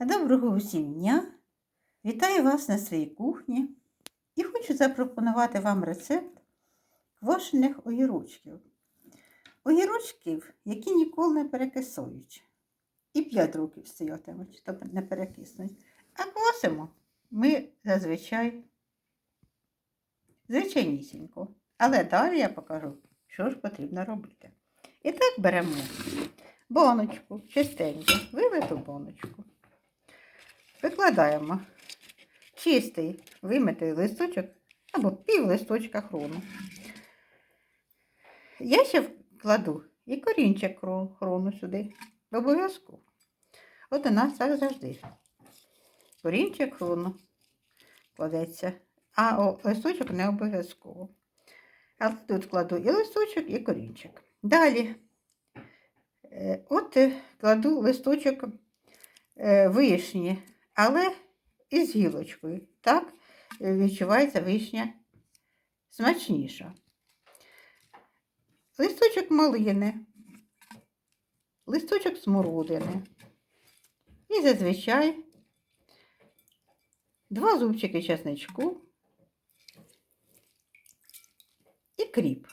Доброго усім дня! Вітаю вас на своїй кухні і хочу запропонувати вам рецепт квашених огірочків. Огірочків, які ніколи не перекисують. І 5 років стоятимуть, то не перекиснуть. А квасимо ми зазвичай звичайнісінько. Але далі я покажу, що ж потрібно робити. І так беремо баночку, чистеньку, вилиту баночку. Викладаємо чистий вимитий листочок або пів листочка хрону. Я ще вкладу і корінчик хрону сюди. Обов'язково. От у нас так завжди. Корінчик хрону кладеться, а о, листочок не обов'язково. Але тут кладу і листочок, і корінчик. Далі, е, от е, кладу листочок е, вишні, але із гілочкою. Так е, відчувається вишня смачніша. Листочок малини, листочок смородини. І зазвичай два зубчики чесничку і кріп.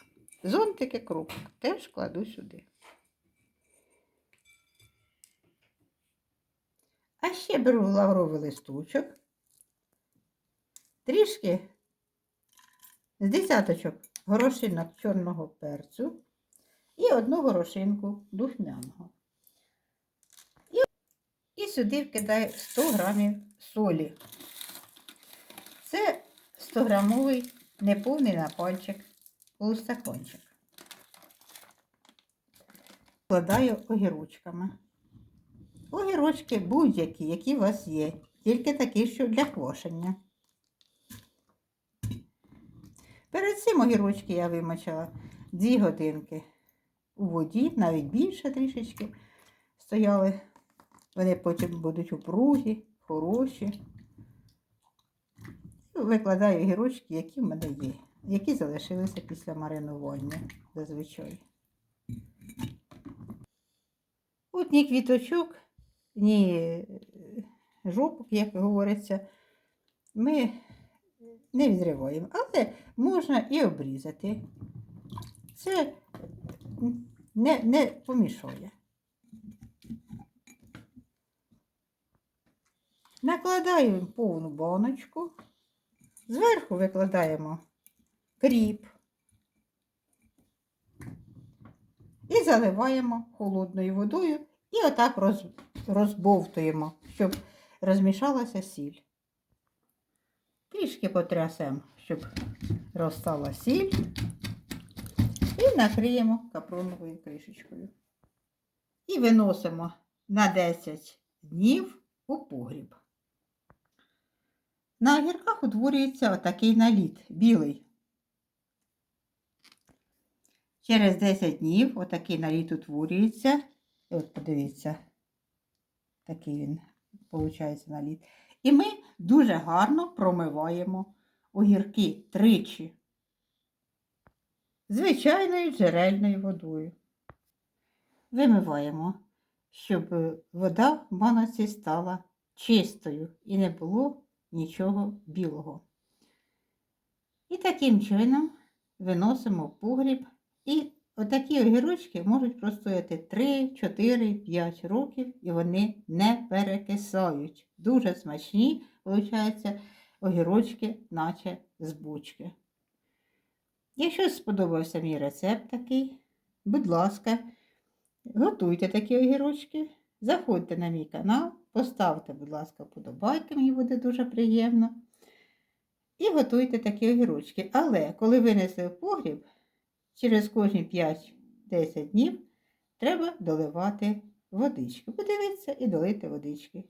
Зонтики круп теж кладу сюди. А ще беру лавровий листочок, трішки з десяточок горошинок чорного перцю і одну горошинку духмяного. І, і сюди вкидаю 100 грамів солі. Це 100 грамовий неповний на пальчик полустакончик. Вкладаю огірочками. Огірочки будь-які, які у вас є, тільки такі, що для квашення. Перед цим огірочки я вимочила 2 годинки у воді, навіть більше трішечки стояли. Вони потім будуть упругі, хороші. І Викладаю огірочки, які в мене є, які залишилися після маринування зазвичай. От ні квіточок, ні е, жопок, як говориться, ми не відриваємо, але можна і обрізати. Це не, не помішує. Накладаємо повну баночку, зверху викладаємо кріп і заливаємо холодною водою і отак роз, розбовтуємо, щоб розмішалася сіль. Трішки потрясемо, щоб розстала сіль. І накриємо капроновою кришечкою. І виносимо на 10 днів у погріб. На огірках утворюється отакий наліт, білий. Через 10 днів отакий наліт утворюється. І от подивіться, такий він, виходить, наліт. І ми дуже гарно промиваємо огірки тричі. Звичайною джерельною водою. Вимиваємо, щоб вода в баноці стала чистою і не було нічого білого. І таким чином виносимо погріб. І отакі огірочки можуть простояти 3, 4, 5 років і вони не перекисають. Дуже смачні, виходить, огірочки, наче з бучки. Якщо сподобався мій рецепт такий, будь ласка, готуйте такі огірочки, заходьте на мій канал, поставте, будь ласка, вподобайки, мені буде дуже приємно. І готуйте такі огірочки. Але коли винесли в погріб, через кожні 5-10 днів треба доливати водички. Подивіться і долити водички.